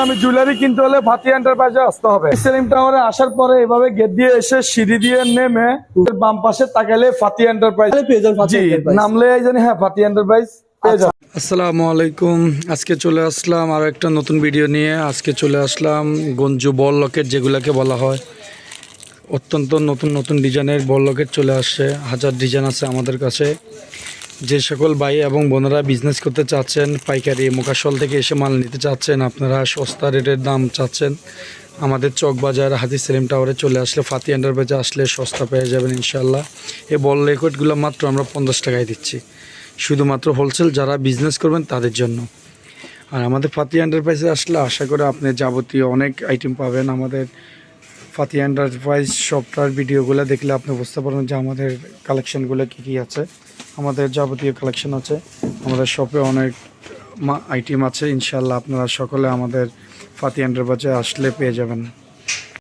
দামি জুয়েলারি কিনতে হলে ফাতি এন্টারপ্রাইজে আসতে হবে। সেলিম টাওয়ারে আসার পরে এভাবে গেট দিয়ে এসে সিঁড়ি দিয়ে নেমে বাম পাশে তাকাইলে ফাতি এন্টারপ্রাইজ তাহলে পেয়ে যাবেন ফাতি জি নামলে এই জানি হ্যাঁ ফাতি এন্টারপ্রাইজ পেয়ে যাবেন। আসসালামু আলাইকুম। আজকে চলে আসলাম আর একটা নতুন ভিডিও নিয়ে। আজকে চলে আসলাম গঞ্জু বল লকেট যেগুলোকে বলা হয়। অত্যন্ত নতুন নতুন ডিজাইনের বল লকেট চলে আসছে। হাজার ডিজাইন আছে আমাদের কাছে। যে সকল ভাই এবং বোনেরা বিজনেস করতে চাচ্ছেন, পাইকারি মোকাশল থেকে এসে মাল নিতে চাচ্ছেন, আপনারা সস্তা রেটের দাম চাচ্ছেন, আমাদের চক বাজার হাজি সেলিম টাওয়ারে চলে আসলে ফাতি এন্টারপ্রাইজে আসলে সস্তা পেয়ে যাবেন ইনশাল্লাহ এই বল রেকর্ডগুলো মাত্র আমরা পঞ্চাশ টাকায় দিচ্ছি। শুধুমাত্র হোলসেল যারা বিজনেস করবেন তাদের জন্য। আর আমাদের ফাতি এন্টারপ্রাইজে আসলে আশা করে আপনি যাবতীয় অনেক আইটেম পাবেন। আমাদের ফাতি এন্টারপ্রাইজ শপটার ভিডিওগুলো দেখলে আপনি বুঝতে পারবেন যে আমাদের কালেকশানগুলো কী কী আছে। আমাদের যাবতীয় কালেকশন আছে। আমাদের শপে অনেক আইটেম আছে। ইনশাল্লাহ আপনারা সকলে আমাদের ফাতি এন্টারপ্রাইজে আসলে পেয়ে যাবেন।